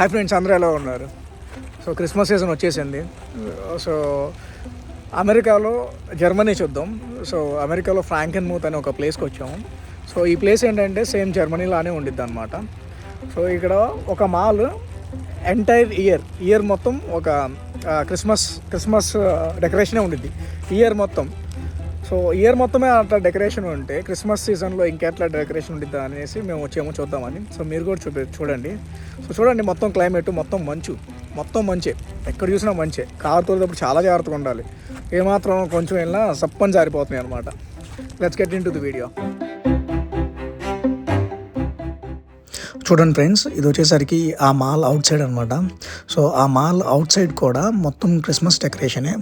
Hi friends అందరూ ఎలా ఉన్నారు? సో క్రిస్మస్ సీజన్ వచ్చేసింది. సో అమెరికాలో జర్మనీ చూద్దాం. సో అమెరికాలో ఫ్రాంకెన్ మూత్ అనే ఒక ప్లేస్కి వచ్చాము. సో ఈ ప్లేస్ ఏంటంటే సేమ్ జర్మనీ లానే ఉండిద్ది అనమాట సో ఇక్కడ ఒక మాల్ ఎంటైర్ ఇయర్ ఇయర్ మొత్తం ఒక క్రిస్మస్ క్రిస్మస్ డెకరేషనే ఉండిద్ది. ఇయర్ మొత్తం సో ఇయర్ మొత్తమే అట్లా డెకరేషన్ ఉంటే క్రిస్మస్ సీజన్లో ఇంకెట్లా డెకరేషన్ ఉంటుంది అనేసి మేము వచ్చేమో చూద్దామని. సో మీరు కూడా చూపి చూడండి. సో చూడండి మొత్తం క్లైమేట్ మొత్తం మంచు. మొత్తం మంచే. ఎక్కడ చూసినా మంచే. కారు తోలేటప్పుడు చాలా జాగ్రత్తగా ఉండాలి. ఏమాత్రం కొంచెం వెళ్ళినా సప్పని జారిపోతున్నాయి అనమాట let's get into the video చూడండి ఫ్రెండ్స్ ఇది వచ్చేసరికి ఆ మాల్ అవుట్ సైడ్ అనమాట సో ఆ మాల్ అవుట్ సైడ్ కూడా మొత్తం క్రిస్మస్ డెకరేషనే.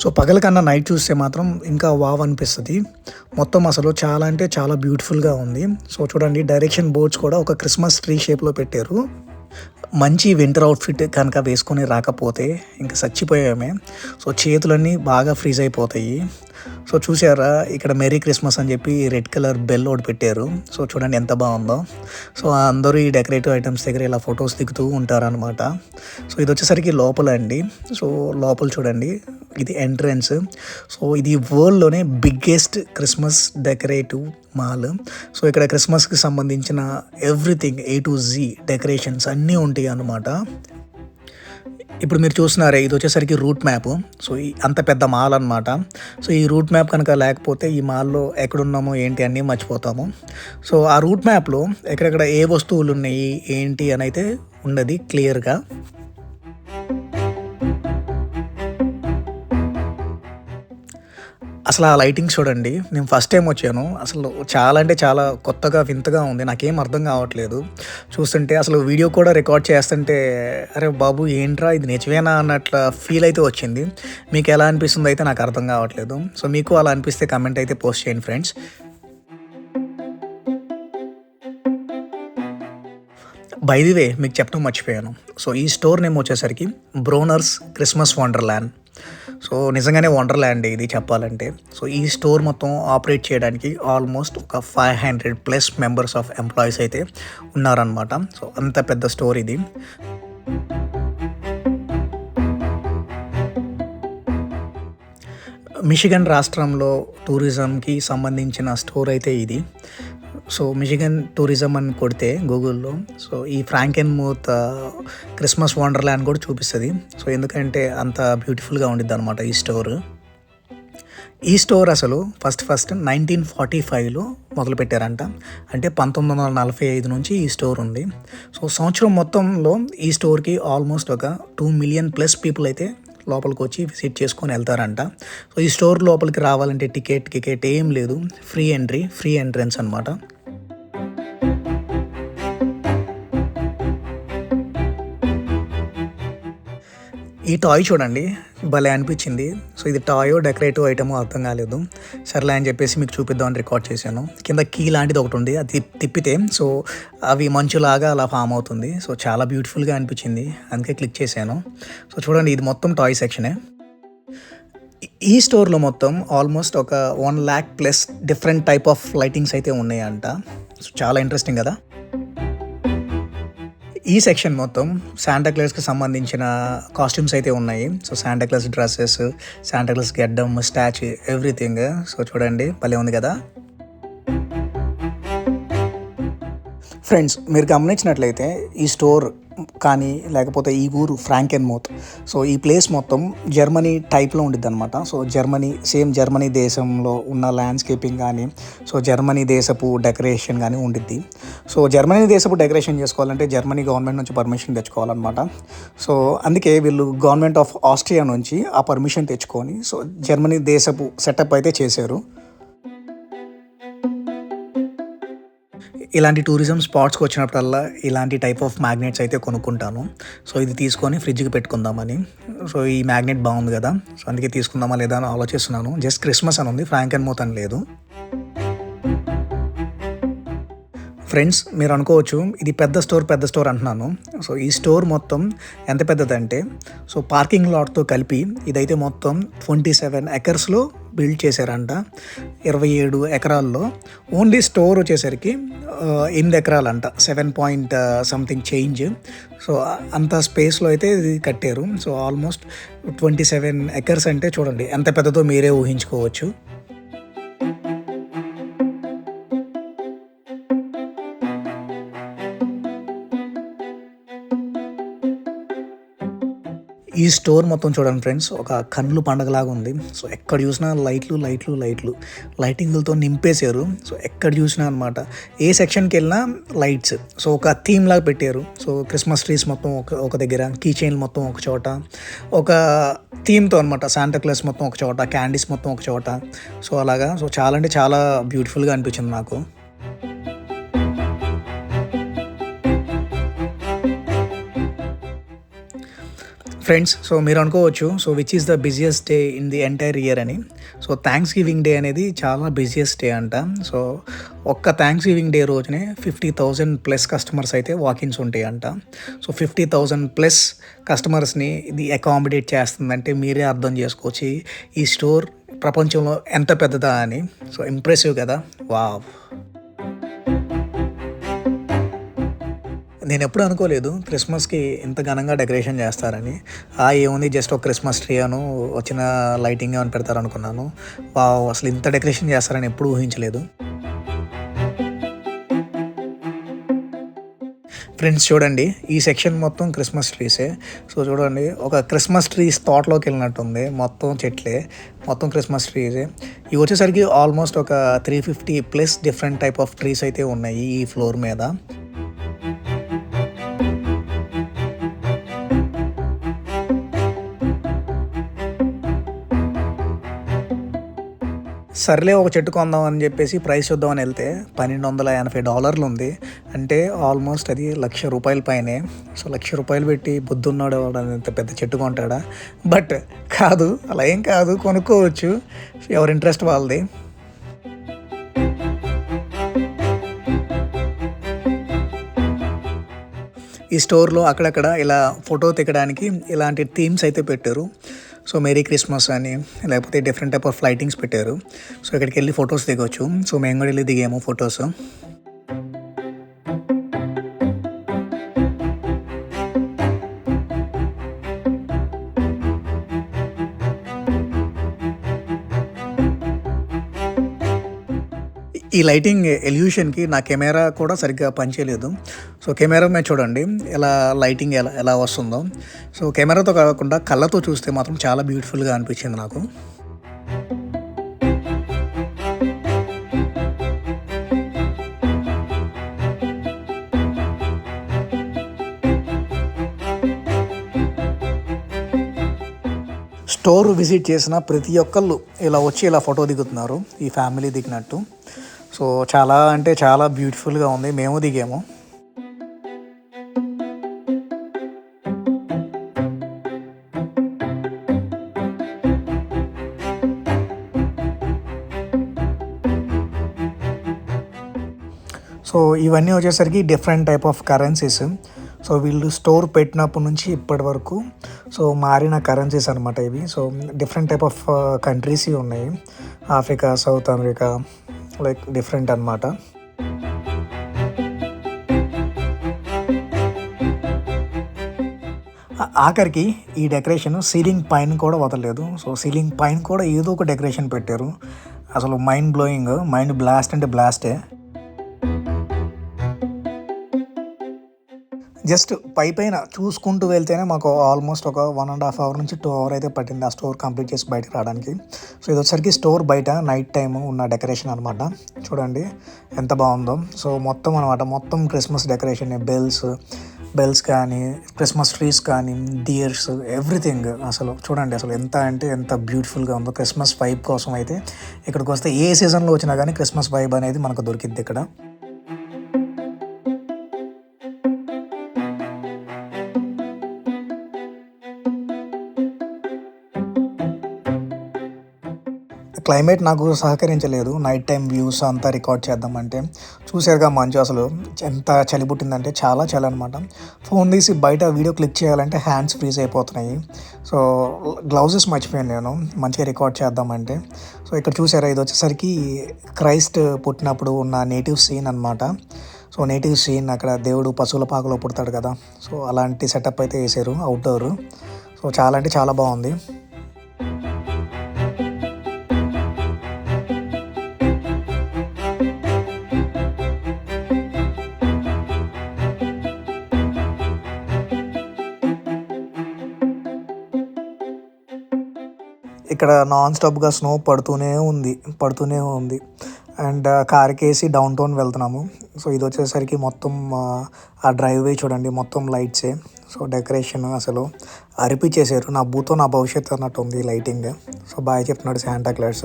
సో పగల కన్నా నైట్ చూస్తే మాత్రం ఇంకా వావ్ అనిపిస్తుంది. మొత్తం అసలు చాలా అంటే చాలా బ్యూటిఫుల్గా ఉంది. సో చూడండి డైరెక్షన్ బోర్డ్స్ కూడా ఒక క్రిస్మస్ ట్రీ షేప్లో పెట్టారు. మంచి వింటర్ అవుట్ఫిట్ కనుక వేసుకొని రాకపోతే ఇంకా చచ్చిపోయామే. సో చేతులన్నీ బాగా ఫ్రీజ్ అయిపోతాయి. సో చూసారా ఇక్కడ మెరీ క్రిస్మస్ అని చెప్పి రెడ్ కలర్ బెల్ ఒకటి పెట్టారు. సో చూడండి ఎంత బాగుందో. సో అందరూ ఈ డెకరేటివ్ ఐటమ్స్ దగ్గర ఇలా ఫొటోస్ దిగుతూ ఉంటారనమాట సో ఇది వచ్చేసరికి లోపల అండి. సో లోపల చూడండి ఇది ఎంట్రన్స్. సో ఇది వరల్డ్లోనే biggest Christmas decorative mall so ఇక్కడ క్రిస్మస్కి సంబంధించిన everything A to Z decorations అన్నీ ఉంటాయి అన్నమాట ఇప్పుడు మీరు చూస్తున్నారే ఇది వచ్చేసరికి రూట్ మ్యాప్. సో ఈ అంత పెద్ద మాల్ అనమాట సో ఈ రూట్ మ్యాప్ కనుక లేకపోతే ఈ మాల్లో ఎక్కడున్నామో ఏంటి అన్నీ మర్చిపోతాము. సో ఆ రూట్ మ్యాప్లో ఎక్కడెక్కడ ఏ వస్తువులు ఉన్నాయి ఏంటి అని అయితే ఉన్నది క్లియర్గా. అసలు ఆ లైటింగ్ చూడండి నేను ఫస్ట్ టైం వచ్చాను. అసలు చాలా అంటే చాలా కొత్తగా వింతగా ఉంది. నాకేం అర్థం కావట్లేదు. చూస్తుంటే అసలు వీడియో కూడా రికార్డ్ చేస్తుంటే అరే బాబు ఏంట్రా ఇది నిజమేనా అన్నట్ల ఫీల్ అయితే వచ్చింది. మీకు ఎలా అనిపిస్తుందో అయితే నాకు అర్థం కావట్లేదు. సో మీకు అలా అనిపిస్తే కమెంట్ అయితే పోస్ట్ చేయండి ఫ్రెండ్స్ బై ది వే మీకు చెప్పడం మర్చిపోయాను. సో ఈ స్టోర్ నేమ్ వచ్చేసరికి బ్రోనర్స్ క్రిస్మస్ వండర్ల్యాండ్ సో నిజంగానే వండర్ల్యాండ్ ఇది చెప్పాలంటే. సో ఈ స్టోర్ మొత్తం ఆపరేట్ చేయడానికి ఆల్మోస్ట్ ఒక five hundred plus members of employees అయితే ఉన్నారనమాట సో అంత పెద్ద స్టోర్ ఇది. మిషిగన్ రాష్ట్రంలో టూరిజంకి సంబంధించిన స్టోర్ అయితే ఇది. సో మిషిగన్ టూరిజం అని కొడితే గూగుల్లో. సో ఈ ఫ్రాంకెన్ మూత్ క్రిస్మస్ వండర్ల్యాండ్ కూడా చూపిస్తుంది. సో ఎందుకంటే అంత బ్యూటిఫుల్గా ఉండిద్ది అనమాట ఈ స్టోర్. ఈ స్టోర్ అసలు ఫస్ట్ ఫస్ట్ నైన్టీన్ ఫార్టీ ఫైవ్లో మొదలుపెట్టారంట. అంటే పంతొమ్మిది వందల నలభై ఐదు నుంచి ఈ స్టోర్ ఉంది. సో సంవత్సరం మొత్తంలో ఈ స్టోర్కి ఆల్మోస్ట్ ఒక టూ మిలియన్ ప్లస్ పీపుల్ అయితే లోపలికి వచ్చి విజిట్ చేసుకొని వెళ్తారంట. సో ఈ స్టోర్ లోపలికి రావాలంటే టికెట్ టికెట్ ఏం లేదు. ఫ్రీ ఎంట్రీ ఫ్రీ ఎంట్రన్స్ అనమాట ఈ టాయ్ చూడండి భలే అనిపించింది. సో ఇది టాయో డెకరేటివ్ ఐటమో అర్థం కాలేదు. సర్లే అని చెప్పేసి మీకు చూపిద్దామని రికార్డ్ చేశాను. కింద కీ లాంటిది ఒకటి ఉంది అది తిప్పితే సో అవి మంచులాగా అలా ఫామ్ అవుతుంది. సో చాలా బ్యూటిఫుల్గా అనిపించింది అందుకే క్లిక్ చేశాను. సో చూడండి ఇది మొత్తం టాయ్ సెక్షనే. ఈ స్టోర్లో మొత్తం ఆల్మోస్ట్ ఒక one lakh plus different type of lightings అయితే ఉన్నాయంట. సో చాలా ఇంట్రెస్టింగ్ కదా. ఈ సెక్షన్ మొత్తం శాంటాక్లాస్కి సంబంధించిన కాస్ట్యూమ్స్ అయితే ఉన్నాయి. So Santa Claus dresses Santa Claus గెడ్డం స్టాచ్యూ ఎవ్రీథింగ్ సో చూడండి భలే ఉంది కదా? ఫ్రెండ్స్ మీరు గమనించినట్లయితే ఈ స్టోర్ కానీ లేకపోతే ఈ ఊరు ఫ్రాంకెన్ మోత్ సో ఈ ప్లేస్ మొత్తం జర్మనీ టైప్లో ఉండిద్ది అనమాట సో జర్మనీ సేమ్ జర్మనీ దేశంలో ఉన్న ల్యాండ్స్కేపింగ్ కానీ సో జర్మనీ దేశపు డెకరేషన్ కానీ ఉండిద్ది. సో జర్మనీ దేశపు డెకరేషన్ చేసుకోవాలంటే జర్మనీ గవర్నమెంట్ నుంచి పర్మిషన్ తెచ్చుకోవాలన్నమాట. సో అందుకే వీళ్ళు గవర్నమెంట్ ఆఫ్ ఆస్ట్రియా నుంచి ఆ పర్మిషన్ తెచ్చుకొని సో జర్మనీ దేశపు సెటప్ అయితే చేశారు. ఇలాంటి టూరిజం స్పాట్స్కి వచ్చినప్పుడల్లా ఇలాంటి టైప్ ఆఫ్ మ్యాగ్నెట్స్ అయితే కొనుక్కుంటాను. సో ఇది తీసుకొని ఫ్రిడ్జ్కి పెట్టుకుందామని. సో ఈ మ్యాగ్నెట్ బాగుంది కదా. సో అందుకే తీసుకుందామా లేదా అని ఆలోచిస్తున్నాను. జస్ట్ క్రిస్మస్ అని ఉంది. ఫ్రాంక్ అండ్ మోత్ అని లేదు. ఫ్రెండ్స్ మీరు అనుకోవచ్చు ఇది పెద్ద స్టోర్ పెద్ద స్టోర్ అంటున్నాను. సో ఈ స్టోర్ మొత్తం ఎంత పెద్దదంటే సో పార్కింగ్ లాట్తో కలిపి ఇదైతే మొత్తం ట్వంటీ సెవెన్ ఎకర్స్లో బిల్డ్ చేశారంట. ఇరవై ఏడు ఎకరాల్లో. ఓన్లీ స్టోర్ వచ్చేసరికి ఎనిమిది ఎకరాలంట. Seven point something change. So అంత స్పేస్లో అయితే ఇది కట్టారు. So almost twenty seven acres అంటే చూడండి ఎంత పెద్దదో మీరే ఊహించుకోవచ్చు. ఈ స్టోర్ మొత్తం చూడండి ఫ్రెండ్స్ ఒక కన్నులు పండగలాగా ఉంది. సో ఎక్కడ చూసినా లైట్లు లైట్లు లైట్లు. లైటింగ్లతో నింపేశారు. సో ఎక్కడ చూసినా అనమాట ఏ సెక్షన్కి వెళ్ళినా లైట్స్ సో ఒక థీమ్ లాగా పెట్టారు. సో క్రిస్మస్ ట్రీస్ మొత్తం ఒక ఒక దగ్గర కీ చైన్లు మొత్తం ఒక చోట. ఒక థీమ్తో అనమాట శాంటాక్లాస్ మొత్తం ఒక చోట క్యాండీస్ మొత్తం ఒక చోట. సో అలాగా సో చాలా అంటే చాలా బ్యూటిఫుల్గా అనిపించింది నాకు. ఫ్రెండ్స్ సో మీరు అనుకోవచ్చు so which is the busiest day in the entire year అని. సో థ్యాంక్స్ గివింగ్ డే అనేది చాలా బిజియెస్ట్ డే అంట. సో ఒక్క థ్యాంక్స్ గివింగ్ డే రోజునే ఫిఫ్టీ థౌజండ్ ప్లస్ కస్టమర్స్ అయితే వాకిన్స్ ఉంటాయి అంట. సో ఫిఫ్టీ థౌజండ్ ప్లస్ కస్టమర్స్ని ఇది అకామిడేట్ చేస్తుందంటే మీరే అర్థం చేసుకోవచ్చు ఈ- ఈ స్టోర్ ప్రపంచంలో ఎంత పెద్దదా అని. సో ఇంప్రెసివ్ కదా? వావ్ నేను ఎప్పుడు అనుకోలేదు క్రిస్మస్కి ఇంత ఘనంగా డెకరేషన్ చేస్తారని. ఆ ఏముంది జస్ట్ ఒక క్రిస్మస్ ట్రీ అను వచ్చిన లైటింగ్ అని పెడతారు అనుకున్నాను వావ్ అసలు ఇంత డెకరేషన్ చేస్తారని ఎప్పుడు ఊహించలేదు. ఫ్రెండ్స్ చూడండి ఈ సెక్షన్ మొత్తం క్రిస్మస్ ట్రీసే. సో చూడండి ఒక క్రిస్మస్ ట్రీస్ తోటలోకి వెళ్ళినట్టుంది మొత్తం చెట్లే. మొత్తం క్రిస్మస్ ట్రీసే. ఇవి వచ్చేసరికి ఆల్మోస్ట్ ఒక three fifty plus different type of trees అయితే ఉన్నాయి ఈ ఫ్లోర్ మీద. సర్లే ఒక చెట్టు కొందాం అని చెప్పేసి ప్రైస్ చూద్దామని వెళ్తే పన్నెండు వందల ఎనభై డాలర్లు ఉంది అంటే ఆల్మోస్ట్ అది లక్ష రూపాయల పైనే. సో లక్ష రూపాయలు పెట్టి బుద్ధున్నాడు అంత పెద్ద చెట్టు కొంటాడా? బట్ కాదు అలా ఏం కాదు కొనుక్కోవచ్చు. ఎవరి ఇంట్రెస్ట్ వాళ్ళది. ఈ స్టోర్లో అక్కడక్కడ ఇలా ఫోటో దిగడానికి ఇలాంటి థీమ్స్ అయితే పెట్టారు. సో మేరీ క్రిస్మస్ అని లేకపోతే డిఫరెంట్ టైప్ ఆఫ్ లైటింగ్స్ పెట్టారు. సో ఇక్కడికి వెళ్ళి ఫొటోస్ దిగొచ్చు. సో మేము కూడా వెళ్ళి దిగాము ఫొటోస్ ఈ లైటింగ్ ఎల్యూషన్కి నా కెమెరా కూడా సరిగ్గా పనిచేయలేదు. సో కెమెరా మీద చూడండి ఎలా లైటింగ్ ఎలా ఎలా వస్తుందో. సో కెమెరాతో కాకుండా కళ్ళతో చూస్తే మాత్రం చాలా బ్యూటిఫుల్గా అనిపించింది నాకు. స్టోర్ విజిట్ చేసిన ప్రతి ఒక్కళ్ళు ఇలా వచ్చి ఇలా ఫోటో దిగుతున్నారు ఈ ఫ్యామిలీ దిగినట్టు. సో చాలా అంటే చాలా బ్యూటిఫుల్గా ఉంది. మేము దిగాము. సో ఇవన్నీ వచ్చేసరికి different type of currencies. So వీళ్ళు స్టోర్ పెట్టినప్పటి నుంచి ఇప్పటి వరకు సో మారిన కరెన్సీస్ అనమాట ఇవి. So different type of countries ఉన్నాయి. Africa South America like different అనమాట ఆఖరికి ఈ డెకరేషన్ సీలింగ్ పైన కూడా వదలలేదు. సో సీలింగ్ పైన కూడా ఏదో ఒక డెకరేషన్ పెట్టారు. అసలు మైండ్ బ్లోయింగ్ మైండ్ బ్లాస్ట్ అంటే బ్లాస్టే జస్ట్ పై పైన చూసుకుంటూ వెళ్తేనే మాకు ఆల్మోస్ట్ ఒక వన్ అండ్ హాఫ్ అవర్ నుంచి టూ అవర్ అయితే పట్టింది ఆ స్టోర్ కంప్లీట్ చేసి బయటకు రావడానికి. సో ఇది వచ్చరికి స్టోర్ బయట నైట్ టైం ఉన్న డెకరేషన్ అనమాట చూడండి ఎంత బాగుందో. సో మొత్తం అనమాట మొత్తం క్రిస్మస్ డెకరేషన్. బెల్స్ బెల్స్ కానీ క్రిస్మస్ ట్రీస్ కానీ డియర్స్ ఎవ్రీథింగ్ అసలు. చూడండి అసలు ఎంత అంటే ఎంత బ్యూటిఫుల్గా ఉందో. క్రిస్మస్ వైబ్ కోసం అయితే ఇక్కడికి వస్తే ఏ సీజన్లో వచ్చినా కానీ క్రిస్మస్ వైబ్ అనేది మనకు దొరికిద్ది ఇక్కడ. క్లైమేట్ నాకు సహకరించలేదు. నైట్ టైం వ్యూస్ అంతా రికార్డ్ చేద్దామంటే చూసారుగా మంచు అసలు ఎంత చలి పుట్టిందంటే చాలా చలి అనమాట ఫోన్ తీసి బయట వీడియో క్లిక్ చేయాలంటే హ్యాండ్స్ ఫ్రీజ్ అయిపోతున్నాయి. సో గ్లౌజెస్ మర్చిపోయాను నేను. మంచిగా రికార్డ్ చేద్దామంటే. సో ఇక్కడ చూసారా ఇది వచ్చేసరికి క్రైస్ట్ పుట్టినప్పుడు ఉన్న నేటివ్ సీన్ అనమాట సో నేటివ్ సీన్ అక్కడ దేవుడు పశువుల పాకలో పుడతాడు కదా. సో అలాంటి సెటప్ అయితే వేసారు అవుట్డోర్. సో చాలా అంటే చాలా బాగుంది. ఇక్కడ నాన్ స్టాప్గా స్నో పడుతూనే ఉంది పడుతూనే ఉంది. అండ్ కార్కేసి డౌన్ టౌన్ వెళ్తున్నాము. సో ఇది వచ్చేసరికి మొత్తం ఆ, డ్రైవ్వే డ్రైవ్ వే చూడండి మొత్తం లైట్సే సో డెకరేషన్ అసలు అరిపించేసారు నా భూతో నా భవిష్యత్తు అన్నట్టు ఉంది లైటింగ్ సో బాగా చెప్తున్నాడు శాంటా క్లాస్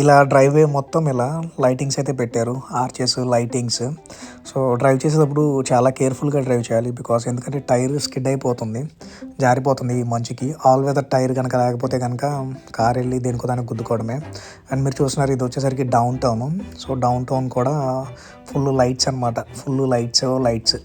ఇలా డ్రైవ్వే మొత్తం ఇలా లైటింగ్స్ అయితే పెట్టారు ఆర్చెస్ లైటింగ్స్ సో డ్రైవ్ చేసేటప్పుడు చాలా కేర్ఫుల్గా డ్రైవ్ చేయాలి బికాస్ ఎందుకంటే టైర్ స్కిడ్ అయిపోతుంది జారిపోతుంది ఈ మంచుకి. ఆల్ వెదర్ టైర్ కనుక లేకపోతే కనుక కార్ వెళ్ళి దేనికో దానికి గుద్దుకోవడమే. అండ్ మీరు చూస్తున్నారు ఇది వచ్చేసరికి downtown so downtown కూడా ఫుల్ లైట్స్ అనమాట ఫుల్ లైట్స్ లైట్స్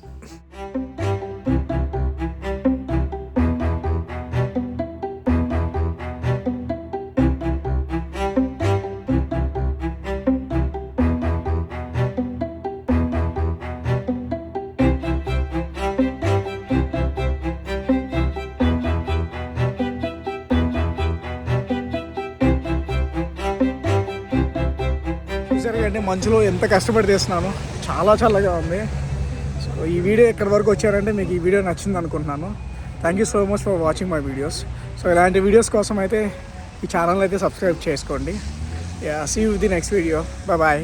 చూడండి మంచులో ఎంత కష్టపడి తీస్తున్నాను చాలా చల్లగా ఉంది. సో ఈ వీడియో ఎక్కడి వరకు వచ్చారంటే మీకు ఈ వీడియో నచ్చింది అనుకుంటున్నాను. Thank you so much for watching my videos so ఇలాంటి వీడియోస్ కోసం అయితే ఈ ఛానల్ అయితే సబ్స్క్రైబ్ చేసుకోండి. See you the next video bye